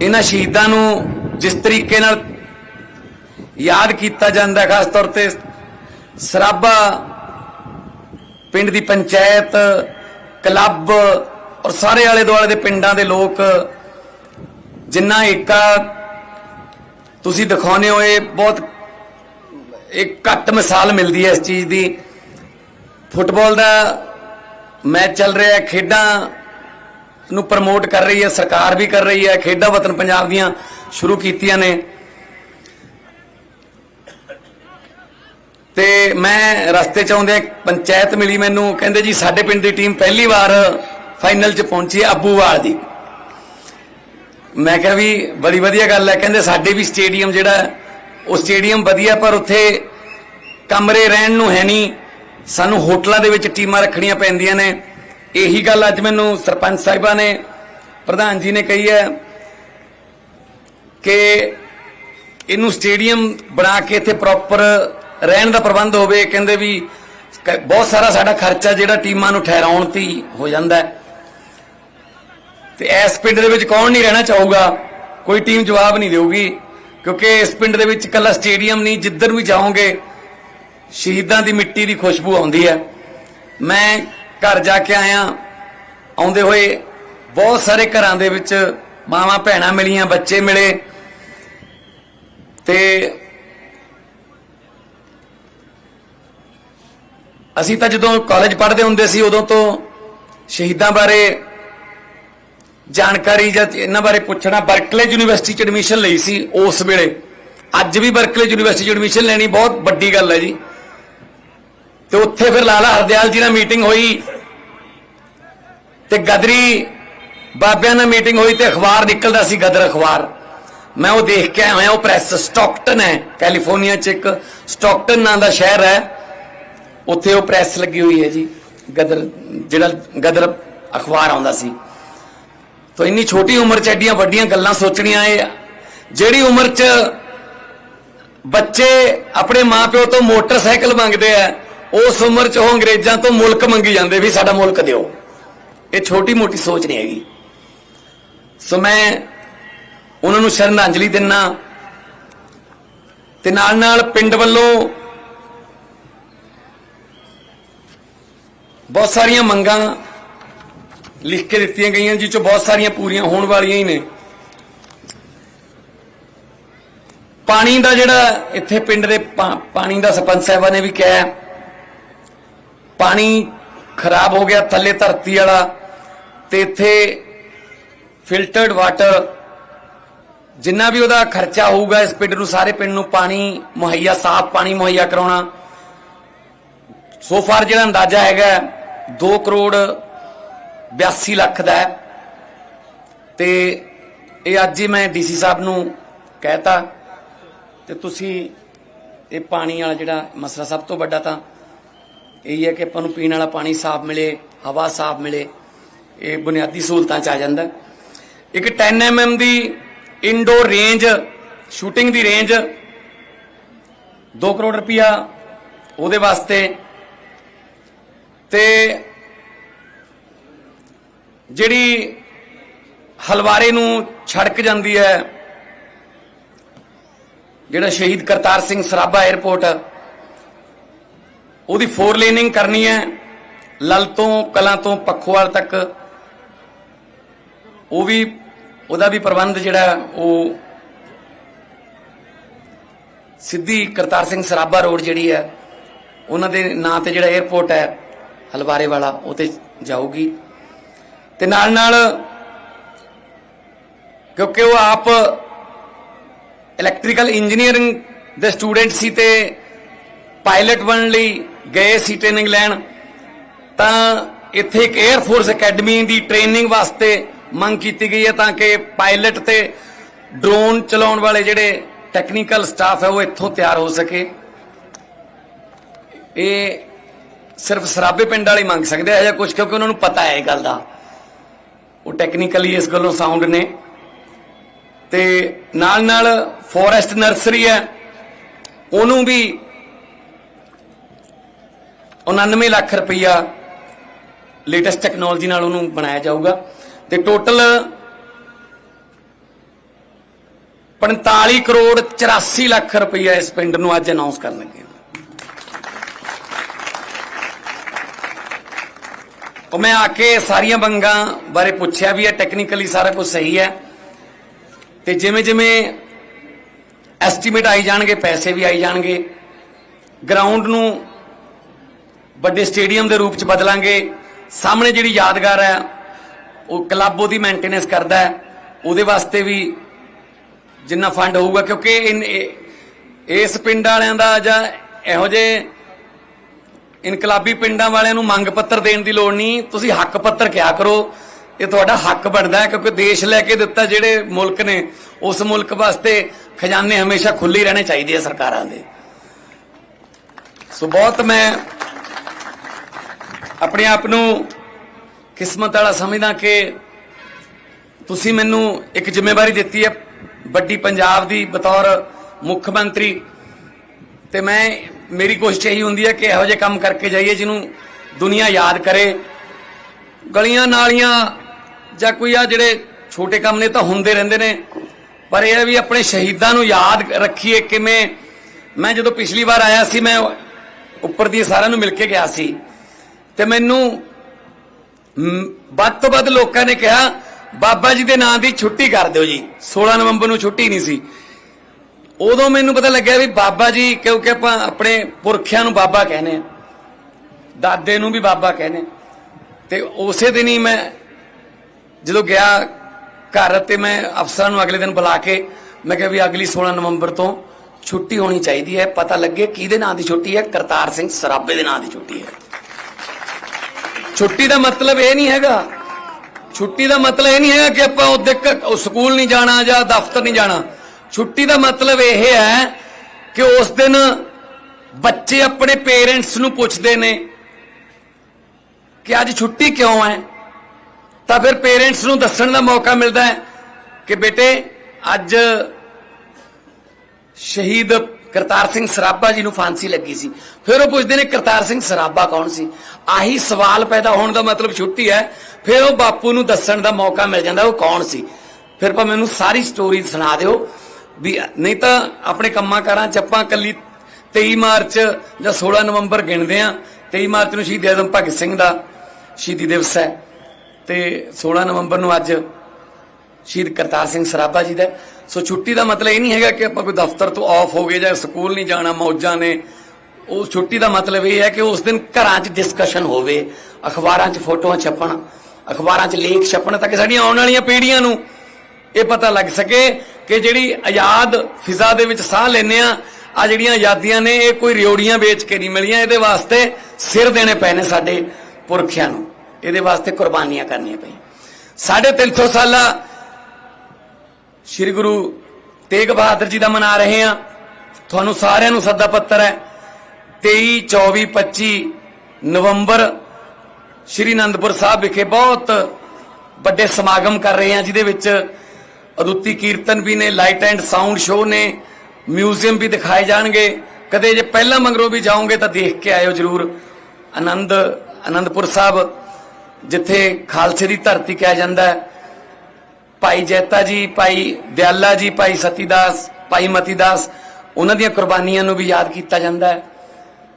ਇਹਨਾਂ ਸ਼ਹੀਦਾਂ ਨੂੰ ਜਿਸ ਤਰੀਕੇ ਨਾਲ ਯਾਦ ਕੀਤਾ ਜਾਂਦਾ ਖਾਸ ਤੌਰ ਤੇ ਸਰਾਬਾ ਪਿੰਡ ਦੀ ਪੰਚਾਇਤ, ਕਲੱਬ ਔਰ ਸਾਰੇ ਆਲੇ ਦੁਆਲੇ ਦੇ ਪਿੰਡਾਂ ਦੇ ਲੋਕ ਜਿੰਨਾ ਏਕਾ ਤੁਸੀਂ ਦਿਖਾਉਨੇ ਹੋ, ਇਹ ਬਹੁਤ ਇੱਕ ਘੱਟ ਮਿਸਾਲ ਮਿਲਦੀ ਹੈ ਇਸ ਚੀਜ਼ ਦੀ। ਫੁੱਟਬਾਲ ਦਾ ਮੈਚ ਚੱਲ ਰਿਹਾ, ਖੇਡਾਂ ਨੂੰ ਪ੍ਰਮੋਟ ਕਰ ਰਹੀ ਹੈ, ਸਰਕਾਰ ਵੀ ਕਰ ਰਹੀ ਹੈ, ਖੇਡਾਂ ਵਤਨ ਪੰਜਾਬ ਦੀਆਂ ਸ਼ੁਰੂ ਕੀਤੀਆਂ ਨੇ। ਤੇ ਮੈਂ ਰਸਤੇ ਚ ਆਉਂਦੇ ਪੰਚਾਇਤ ਮਿਲੀ ਮੈਨੂੰ, ਕਹਿੰਦੇ ਜੀ ਸਾਡੇ ਪਿੰਡ ਦੀ ਟੀਮ ਪਹਿਲੀ ਵਾਰ ਫਾਈਨਲ ਚ ਪਹੁੰਚੀ ਹੈ ਅੱਬੂਵਾਲ ਦੀ। ਮੈਂ ਕਿਹਾ ਵੀ ਬੜੀ ਵਧੀਆ ਗੱਲ ਹੈ, ਕਹਿੰਦੇ ਸਾਡੇ ਵੀ ਸਟੇਡੀਅਮ ਜਿਹੜਾ ਉਹ ਸਟੇਡੀਅਮ ਵਧੀਆ, ਪਰ ਉੱਥੇ ਕਮਰੇ ਰਹਿਣ ਨੂੰ ਹੈ ਨਹੀਂ, ਸਾਨੂੰ ਹੋਟਲਾਂ ਦੇ ਵਿੱਚ ਟੀਮਾਂ ਰੱਖਣੀਆਂ ਪੈਂਦੀਆਂ ਨੇ। ਇਹੀ ਗੱਲ ਅੱਜ ਮੈਨੂੰ ਸਰਪੰਚ ਸਾਹਿਬਾਂ ਨੇ, ਪ੍ਰਧਾਨ ਜੀ ਨੇ ਕਹੀ ਹੈ ਕਿ ਇਹਨੂੰ ਸਟੇਡੀਅਮ ਬਣਾ ਕੇ ਇੱਥੇ ਪ੍ਰੋਪਰ ਰਹਿਣ ਦਾ ਪ੍ਰਬੰਧ ਹੋਵੇ, ਕਹਿੰਦੇ ਵੀ ਬਹੁਤ ਸਾਰਾ ਸਾਡਾ ਖਰਚਾ ਜਿਹੜਾ ਟੀਮਾਂ ਨੂੰ ਠਹਿਰਾਉਣ ਤੇ ਹੀ ਹੋ ਜਾਂਦਾ ਹੈ। ਤੇ ਇਸ ਪਿੰਡ ਦੇ ਵਿੱਚ ਕੌਣ ਨਹੀਂ ਰਹਿਣਾ ਚਾਹੂਗਾ? ਕੋਈ ਟੀਮ ਜਵਾਬ ਨਹੀਂ ਦੇਊਗੀ, ਕਿਉਂਕਿ ਇਸ ਪਿੰਡ ਦੇ ਵਿੱਚ ਇਕੱਲਾ ਸਟੇਡੀਅਮ ਨਹੀਂ, ਜਿੱਧਰ ਵੀ ਜਾਓਗੇ, ਸ਼ਹੀਦਾਂ ਦੀ ਮਿੱਟੀ ਦੀ ਖੁਸ਼ਬੂ ਆਉਂਦੀ ਹੈ। ਮੈਂ ਘਰ ਜਾ ਕੇ ਆਇਆ, ਆਉਂਦੇ ਹੋਏ ਬਹੁਤ ਸਾਰੇ ਘਰਾਂ ਦੇ ਵਿੱਚ ਮਾਵਾਂ ਭੈਣਾਂ ਮਿਲੀਆਂ, ਬੱਚੇ ਮਿਲੇ ਤੇ ਅਸੀਂ ਤਾਂ ਜਦੋਂ ਕਾਲਜ ਪੜ੍ਹਦੇ ਹੁੰਦੇ ਸੀ ਉਦੋਂ ਤੋਂ ਸ਼ਹੀਦਾਂ ਬਾਰੇ ਜਾਣਕਾਰੀ ਜਾਂ ਇਹਨਾਂ ਬਾਰੇ ਪੁੱਛਣਾ ਬਰਕਲੇ ਯੂਨੀਵਰਸਿਟੀ ਚ ਐਡਮਿਸ਼ਨ ਲਈ ਸੀ ਉਸ ਵੇਲੇ। ਅੱਜ ਵੀ ਬਰਕਲੇ ਯੂਨੀਵਰਸਿਟੀ ਚ ਐਡਮਿਸ਼ਨ ਲੈਣੀ ਬਹੁਤ ਵੱਡੀ ਗੱਲ ਹੈ ਜੀ। ਤੇ ਉੱਥੇ ਫਿਰ ਲਾਲਾ ਹਰਦਿਆਲ ਜੀ ਨਾਲ ਮੀਟਿੰਗ ਹੋਈ ਤੇ ਗਦਰੀ ਬਾਬਿਆਂ ਨਾਲ ਮੀਟਿੰਗ ਹੋਈ ਤੇ ਅਖਬਾਰ ਨਿਕਲਦਾ ਸੀ ਗਦਰ ਅਖਬਾਰ। ਮੈਂ ਉਹ ਦੇਖ ਕੇ ਆਇਆ, ਉਹ ਪ੍ਰੈਸ ਸਟਾਕਟਨ ਹੈ ਕੈਲੀਫੋਰਨੀਆ ਚ ਇੱਕ ਸਟਾਕਟਨ ਨਾਂ ਦਾ ਸ਼ਹਿਰ ਹੈ। ਉੱਥੇ ਉਹ ਪ੍ਰੈਸ ਲੱਗੀ ਹੋਈ ਹੈ ਜੀ, ਗਦਰ, ਜਿਹੜਾ ਗਦਰ ਅਖਬਾਰ ਆਉਂਦਾ ਸੀ। ਤਾਂ ਇੰਨੀ ਛੋਟੀ ਉਮਰ ਚ ਐਡੀਆਂ ਵੱਡੀਆਂ ਗੱਲਾਂ ਸੋਚਣੀਆਂ ਇਹ, ਜਿਹੜੀ ਉਮਰ ਚ ਬੱਚੇ ਆਪਣੇ ਮਾਪਿਓ ਤੋਂ ਮੋਟਰਸਾਈਕਲ ਮੰਗਦੇ ਆ ਉਸ ਉਮਰ ਚ ਉਹ ਅੰਗਰੇਜ਼ਾਂ ਤੋਂ ਮੁਲਕ ਮੰਗੀ ਜਾਂਦੇ ਵੀ ਸਾਡਾ ਮੁਲਕ ਦਿਓ। ਇਹ ਛੋਟੀ ਮੋਟੀ ਸੋਚ ਨਹੀਂ ਹੈਗੀ। ਸੋ ਮੈਂ ਉਹਨਾਂ ਨੂੰ ਸ਼ਰਧਾਂਜਲੀ ਦਿੰਨਾ ਤੇ ਨਾਲ ਨਾਲ ਪਿੰਡ ਵੱਲੋਂ ਬਹੁਤ ਸਾਰੀਆਂ ਮੰਗਾਂ ਲਿਖ ਕੇ ਦਿੱਤੀਆਂ ਗਈਆਂ ਜਿਸ ਚੋਂ ਬਹੁਤ ਸਾਰੀਆਂ ਪੂਰੀਆਂ ਹੋਣ ਵਾਲੀਆਂ ਹੀ ਨੇ। ਪਾਣੀ ਦਾ ਜਿਹੜਾ ਇੱਥੇ ਪਿੰਡ ਦੇ ਪਾ- ਪਾਣੀ ਦਾ ਸਰਪੰਚ ਸਾਹਿਬਾਂ ਨੇ ਵੀ ਕਿਹਾ ਪਾਣੀ ਖਰਾਬ ਹੋ ਗਿਆ ਥੱਲੇ ਧਰਤੀ ਵਾਲਾ ਤੇ ਇੱਥੇ ਫਿਲਟਰਡ ਵਾਟਰ ਜਿੰਨਾ ਵੀ ਉਹਦਾ ਖਰਚਾ ਹੋਊਗਾ ਇਸ ਪਿੰਡ ਨੂੰ ਸਾਰੇ ਪਿੰਡ ਨੂੰ ਪਾਣੀ ਮੁਹੱਈਆ ਸਾਫ਼ ਪਾਣੀ ਮੁਹੱਈਆ ਕਰਾਉਣਾ। ਸੋ ਫਾਰ ਜਿਹੜਾ ਅੰਦਾਜ਼ਾ ਹੈਗਾ 2 ਕਰੋੜ 82 ਲੱਖ ਦਾ ਹੈ। ਤੇ ਇਹ ਅੱਜ ਹੀ ਮੈਂ ਡੀਸੀ ਸਾਹਿਬ ਨੂੰ ਕਹਿਤਾ ਤੇ ਤੁਸੀਂ ਇਹ ਪਾਣੀ ਵਾਲਾ ਜਿਹੜਾ ਮਸਲਾ ਸਭ ਤੋਂ ਵੱਡਾ ਤਾਂ ਇਹੀ ਹੈ ਕਿ ਆਪਾਂ ਨੂੰ ਪੀਣ ਵਾਲਾ ਪਾਣੀ ਸਾਫ਼ ਮਿਲੇ, ਹਵਾ ਸਾਫ਼ ਮਿਲੇ, ਇਹ ਬੁਨਿਆਦੀ ਸਹੂਲਤਾਂ ਚ ਆ ਜਾਂਦਾ ਹੈ। ਇੱਕ 10 mm ਦੀ ਇਨਡੋਰ ਰੇਂਜ ਸ਼ੂਟਿੰਗ ਦੀ ਰੇਂਜ 2 ਕਰੋੜ ਰੁਪਇਆ ਉਹਦੇ ਵਾਸਤੇ ਤੇ ਜਿਹੜੀ ਹਲਵਾਰੇ ਨੂੰ ਛੜਕ ਜਾਂਦੀ ਹੈ, ਜਿਹੜਾ ਸ਼ਹੀਦ ਕਰਤਾਰ ਸਿੰਘ ਸਰਾਭਾ 에ਅਰਪੋਰਟ ਉਹਦੀ ਫੋਰ ਲੇਨਿੰਗ ਕਰਨੀ ਹੈ, ਲਲ ਤੋਂ, ਕਲਾਂ ਤੋਂ, ਪੱਖੋਵਾਲ ਤੱਕ। ਉਹ ਵੀ, ਉਹਦਾ ਵੀ ਪ੍ਰਬੰਧ ਜਿਹੜਾ ਉਹ ਸਿੱਧੀ ਕਰਤਾਰ ਸਿੰਘ ਸਰਾਭਾ ਰੋਡ ਜਿਹੜੀ ਹੈ, ਉਹਨਾਂ ਦੇ ਨਾਂ ਤੇ ਜਿਹੜਾ 에ਅਰਪੋਰਟ ਹੈ, ਹਲਵਾਰੇ ਵਾਲਾ, ਉਹ ਤੇ ਜਾਊਗੀ। ਤੇ ਨਾਲ ਨਾਲ ਕਿਉਂਕਿ ਉਹ ਆਪ ਇਲੈਕਟ੍ਰੀਕਲ ਇੰਜੀਨੀਅਰਿੰਗ ਦੇ ਸਟੂਡੈਂਟ ਸੀ ਤੇ ਪਾਇਲਟ ਬਣਨ ਲਈ ਗਏ ਸੀ ਟ੍ਰੇਨਿੰਗ ਲੈਣ, ਤਾਂ ਇੱਥੇ ਇੱਕ 에ਅਰ ਫੋਰਸ ਅਕੈਡਮੀ ਦੀ ਟ੍ਰੇਨਿੰਗ ਵਾਸਤੇ ਮੰਗ ਕੀਤੀ ਗਈ ਹੈ ਤਾਂ ਕਿ ਪਾਇਲਟ ਤੇ ਡਰੋਨ ਚਲਾਉਣ ਵਾਲੇ ਜਿਹੜੇ ਟੈਕਨੀਕਲ ਸਟਾਫ ਹੈ ਉਹ ਇੱਥੋਂ ਤਿਆਰ ਹੋ ਸਕੇ। ਇਹ ਸਿਰਫ ਸਰਾਬੇ ਪਿੰਡ ਵਾਲੇ ਮੰਗ ਸਕਦੇ ਆ ਜਾਂ ਕੁਝ ਕਿਉਂਕਿ ਉਹਨਾਂ ਨੂੰ ਪਤਾ ਹੈ ਇਹ ਗੱਲ ਦਾ। ਉਹ ਟੈਕਨੀਕਲੀ ਇਸ ਗੱਲੋਂ ਸਾਊਂਡ ਨੇ। ਤੇ ਨਾਲ ਨਾਲ ਫੋਰੈਸਟ ਨਰਸਰੀ ਹੈ, ਉਹਨੂੰ ਵੀ 99 ਲੱਖ ਰੁਪਈਆ ਲੇਟੈਸਟ ਟੈਕਨੋਲੋਜੀ ਨਾਲ ਉਹਨੂੰ ਬਣਾਇਆ ਜਾਊਗਾ। ਤੇ ਟੋਟਲ 45 ਕਰੋੜ 84 ਲੱਖ ਰੁਪਈਆ ਇਸ ਪਿੰਡ ਨੂੰ ਅੱਜ ਅਨਾਉਂਸ ਕਰਨ ਲੱਗੇ ਉਹ ਮੈਂ ਆ ਕੇ ਸਾਰੀਆਂ ਬੰਗਾਂ ਬਾਰੇ ਪੁੱਛਿਆ ਵੀ ਹੈ ਟੈਕਨੀਕਲੀ ਸਾਰਾ ਕੁਝ ਸਹੀ ਹੈ। ਤੇ ਜਿਵੇਂ ਜਿਵੇਂ ਐਸਟੀਮੇਟ ਆਈ ਜਾਣਗੇ, ਪੈਸੇ ਵੀ ਆਈ ਜਾਣਗੇ। ਗਰਾਊਂਡ ਨੂੰ ਵੱਡੇ ਸਟੇਡੀਅਮ ਦੇ ਰੂਪ ਚ ਬਦਲਾਂਗੇ। ਸਾਹਮਣੇ ਜਿਹੜੀ ਯਾਦਗਾਰ ਹੈ, ਉਹ ਕਲੱਬ ਉਹਦੀ ਮੇਨਟੇਨੈਂਸ ਕਰਦਾ ਹੈ। ਉਹਦੇ ਵਾਸਤੇ ਵੀ ਜਿੰਨਾ ਫੰਡ ਹੋਊਗਾ, ਕਿਉਂਕਿ ਇਨ- ਇਹ- ਇਸ ਪਿੰਡ ਵਾਲਿਆਂ ਦਾ ਜਾਂ ਇਹੋ ਜਿਹੇ ਇਨਕਲਾਬੀ ਪਿੰਡਾਂ ਵਾਲਿਆਂ ਨੂੰ ਮੰਗ ਪੱਤਰ ਦੇਣ ਦੀ ਲੋੜ ਨਹੀਂ। ਤੁਸੀਂ ਹੱਕ ਪੱਤਰ ਕਿਆ ਕਰੋ, ਇਹ ਤੁਹਾਡਾ ਹੱਕ ਬਣਦਾ ਹੈ, ਕਿਉਂਕਿ ਦੇਸ਼ ਲੈ ਕੇ ਦਿੱਤਾ ਜਿਹੜੇ ਮੁਲਕ ਨੇ, ਉਸ ਮੁਲਕ ਵਾਸਤੇ ਖਜ਼ਾਨੇ ਹਮੇਸ਼ਾ ਖੁੱਲੇ ਰਹਿਣੇ ਚਾਹੀਦੇ ਆ ਸਰਕਾਰਾਂ ਦੇ। ਸੋ ਬਹੁਤ ਮੈਂ ਆਪਣੇ ਆਪ ਨੂੰ ਕਿਸਮਤ ਵਾਲਾ ਸਮਝਦਾ ਕਿ ਤੁਸੀਂ ਮੈਨੂੰ ਇੱਕ ਜ਼ਿੰਮੇਵਾਰੀ ਦਿੱਤੀ ਹੈ, ਵੱਡੀ ਪੰਜਾਬ ਦੀ ਬਤੌਰ ਮੁੱਖ ਮੰਤਰੀ। ਤੇ ਮੈਂ, ਮੇਰੀ ਕੋਸ਼ਿਸ਼ ਇਹੀ ਹੁੰਦੀ ਹੈ ਕਿ ਇਹੋ ਜਿਹੇ ਕੰਮ ਕਰਕੇ ਜਾਈਏ ਜਿਹਨੂੰ ਦੁਨੀਆ ਯਾਦ ਕਰੇ। ਗਲੀਆਂ ਨਾਲੀਆਂ ਜਾਂ ਕੋਈ ਆ ਜਿਹੜੇ ਛੋਟੇ ਕੰਮ ਨੇ ਤਾਂ ਹੁੰਦੇ ਰਹਿੰਦੇ ਨੇ। ਪਰ ਇਹ ਵੀ ਆਪਣੇ ਸ਼ਹੀਦਾਂ ਨੂੰ ਯਾਦ ਰੱਖੀਏ ਕਿਵੇਂ ਮੈਂ ਜਦੋਂ ਪਿਛਲੀ ਵਾਰ ਆਇਆ ਸੀ, ਮੈਂ ਉੱਪਰ ਦੀ ਸਾਰਿਆਂ ਨੂੰ ਮਿਲ ਕੇ ਗਿਆ ਸੀ। ਤੇ ਮੈਨੂੰ ਵੱਧ ਤੋਂ ਵੱਧ ਲੋਕਾਂ ਨੇ ਕਿਹਾ, ਬਾਬਾ ਜੀ ਦੇ ਨਾਂ ਦੀ ਛੁੱਟੀ ਕਰ ਦਿਓ ਜੀ। 16 ਨਵੰਬਰ ਨੂੰ ਛੁੱਟੀ ਨਹੀਂ ਸੀ। ਉਦੋਂ ਮੈਨੂੰ ਪਤਾ ਲੱਗਿਆ ਵੀ ਬਾਬਾ ਜੀ, ਕਿਉਂਕਿ ਆਪਾਂ ਆਪਣੇ ਪੁਰਖਿਆਂ ਨੂੰ ਬਾਬਾ ਕਹਿੰਦੇ ਆ ਦਾਦੇ ਨੂੰ ਵੀ ਬਾਬਾ ਕਹਿੰਦੇ ਤੇ ਉਸੇ ਦਿਨ ਹੀ ਮੈਂ ਜਦੋਂ ਗਿਆ ਘਰ ਤੇ ਮੈਂ ਅਫਸਰਾਂ ਨੂੰ ਅਗਲੇ ਦਿਨ ਬੁਲਾ ਕੇ ਮੈਂ ਕਿਹਾ ਵੀ ਅਗਲੀ 16 ਨਵੰਬਰ ਤੋਂ ਛੁੱਟੀ ਹੋਣੀ ਚਾਹੀਦੀ ਹੈ। ਪਤਾ ਲੱਗੇ ਕਿਹਦੇ ਨਾਂ ਦੀ ਛੁੱਟੀ ਹੈ? ਕਰਤਾਰ ਸਿੰਘ ਸਰਾਬੇ ਦੇ ਨਾਂ ਦੀ ਛੁੱਟੀ ਹੈ। ਛੁੱਟੀ ਦਾ ਮਤਲਬ ਇਹ ਨਹੀਂ ਹੈਗਾ। ਛੁੱਟੀ ਦਾ ਮਤਲਬ ਇਹ ਨਹੀਂ ਹੈਗਾ ਕਿ ਆਪਾਂ ਉਹਦੇ ਉਹ ਸਕੂਲ ਨਹੀਂ ਜਾਣਾ ਜਾਂ ਦਫ਼ਤਰ ਨਹੀਂ ਜਾਣਾ। ਛੁੱਟੀ ਦਾ ਮਤਲਬ ਇਹ ਹੈ ਕਿ ਉਸ ਦਿਨ ਬੱਚੇ ਆਪਣੇ ਪੇਰੈਂਟਸ ਨੂੰ ਪੁੱਛਦੇ ਨੇ ਕਿ ਅੱਜ ਛੁੱਟੀ ਕਿਉਂ ਹੈ? ਤਾਂ ਫਿਰ ਪੇਰੈਂਟਸ ਨੂੰ ਦੱਸਣ ਦਾ ਮੌਕਾ ਮਿਲਦਾ ਹੈ ਕਿ ਬੇਟੇ, ਅੱਜ ਸ਼ਹੀਦ ਕਰਤਾਰ ਸਿੰਘ ਸਰਾਭਾ ਜੀ ਨੂੰ ਫਾਂਸੀ ਲੱਗੀ ਸੀ। ਫਿਰ ਉਹ ਪੁੱਛਦੇ ਨੇ, ਕਰਤਾਰ ਸਿੰਘ ਸਰਾਭਾ ਕੌਣ ਸੀ? ਆਹੀ ਸਵਾਲ ਪੈਦਾ ਹੋਣ ਦਾ ਮਤਲਬ ਛੁੱਟੀ ਹੈ। ਫਿਰ ਉਹ ਬਾਪੂ ਨੂੰ ਦੱਸਣ ਦਾ ਮੌਕਾ ਮਿਲ ਜਾਂਦਾ, ਉਹ ਕੌਣ ਸੀ? ਫਿਰ ਭਾਵੇਂ ਮੈਨੂੰ ਸਾਰੀ ਸਟੋਰੀ ਸੁਣਾ ਦਿਓ ਵੀ, ਨਹੀਂ ਤਾਂ ਆਪਣੇ ਕੰਮਾਂ ਕਾਰਾਂ ਚ ਆਪਾਂ ਕੱਲੀ 23 ਮਾਰਚ ਜਾਂ 16 ਨਵੰਬਰ ਗਿਣਦੇ ਆ 23 ਮਾਰਚ ਨੂੰ ਸ਼ਹੀਦ ਆਜ਼ਮ ਭਗਤ ਸਿੰਘ ਦਾ ਸ਼ਹੀਦੀ ਦਿਵਸ ਹੈ। ਤੇ 16 ਨਵੰਬਰ ਨੂੰ ਅੱਜ ਸ਼ਹੀਦ ਕਰਤਾਰ ਸਿੰਘ ਸਰਾਭਾ ਜੀ ਦਾ। ਸੋ ਛੁੱਟੀ ਦਾ ਮਤਲਬ ਇਹ ਨਹੀਂ ਹੈਗਾ ਕਿ ਆਪਾਂ ਕੋਈ ਦਫ਼ਤਰ ਤੋਂ ਆਫ ਹੋ ਗਏ ਜਾਂ ਸਕੂਲ ਨਹੀਂ ਜਾਣਾ, ਮੌਜਾਂ ਨੇ। ਉਹ ਛੁੱਟੀ ਦਾ ਮਤਲਬ ਇਹ ਹੈ ਕਿ ਉਸ ਦਿਨ ਘਰਾਂ 'ਚ ਡਿਸਕਸ਼ਨ ਹੋਵੇ, ਅਖਬਾਰਾਂ 'ਚ ਫੋਟੋਆਂ ਛਪਣ, ਅਖਬਾਰਾਂ 'ਚ ਲੇਖ ਛਪਣ ਤਾਂ ਕਿ ਸਾਡੀਆਂ ਆਉਣ ਵਾਲੀਆਂ ਪੀੜ੍ਹੀਆਂ ਨੂੰ ਇਹ ਪਤਾ ਲੱਗ ਸਕੇ ਕਿ ਜਿਹੜੀ ਆਜ਼ਾਦ ਫਿਜ਼ਾ ਦੇ ਵਿੱਚ ਸਾਹ ਲੈਨੇ ਆ ਆ ਜਿਹੜੀਆਂ ਆਜ਼ਾਦੀਆਂ ਨੇ, ਇਹ ਕੋਈ ਰਿਓੜੀਆਂ ਵੇਚ ਕੇ ਨਹੀਂ ਮਿਲੀਆਂ। ਇਹਦੇ ਵਾਸਤੇ ਸਿਰ ਦੇਣੇ ਪਏ ਨੇ ਸਾਡੇ ਪੁਰਖਿਆਂ ਨੂੰ। ਇਹਦੇ ਵਾਸਤੇ ਕੁਰਬਾਨੀਆਂ ਕਰਨੀਆਂ ਪਈਆਂ। ਸਾਢੇ 300 ਸਾਲਾ ਸ੍ਰੀ ਗੁਰੂ ਤੇਗ ਬਹਾਦਰ ਜੀ ਦਾ ਮਨਾ ਰਹੇ ਆ ਤੁਹਾਨੂੰ ਸਾਰਿਆਂ ਨੂੰ ਸੱਦਾ ਪੱਤਰ ਹੈ। 23 24 25 ਨਵੰਬਰ ਸ੍ਰੀ ਅਨੰਦਪੁਰ ਸਾਹਿਬ ਵਿਖੇ ਬਹੁਤ ਵੱਡੇ ਸਮਾਗਮ ਕਰ ਰਹੇ ਆ ਜਿਹਦੇ ਵਿੱਚ ਅਦੁੱਤੀ ਕੀਰਤਨ ਵੀ ਨੇ ਲਾਈਟ ਐਂਡ ਸਾਊਂਡ ਸ਼ੋਅ ਨੇ ਮਿਊਜ਼ੀਅਮ ਵੀ ਦਿਖਾਏ ਜਾਣਗੇ। ਕਦੇ ਜੇ ਪਹਿਲਾਂ ਮੰਗਰੋਂ ਵੀ ਜਾਓਗੇ ਤਾਂ ਦੇਖ ਕੇ ਆਇਓ ਜਰੂਰ। ਆਨੰਦ ਆਨੰਦਪੁਰ ਸਾਹਿਬ, ਜਿੱਥੇ ਖਾਲਸੇ ਦੀ ਧਰਤੀ ਕਿਹਾ ਜਾਂਦਾ ਹੈ। ਭਾਈ ਜੈਤਾ ਜੀ, ਭਾਈ ਦਿਆਲਾ ਜੀ, ਭਾਈ ਸਤੀਦਾਸ, ਭਾਈ ਮਤੀਦਾਸ, ਉਹਨਾਂ ਦੀਆਂ ਕੁਰਬਾਨੀਆਂ ਨੂੰ ਵੀ ਯਾਦ ਕੀਤਾ ਜਾਂਦਾ ਹੈ।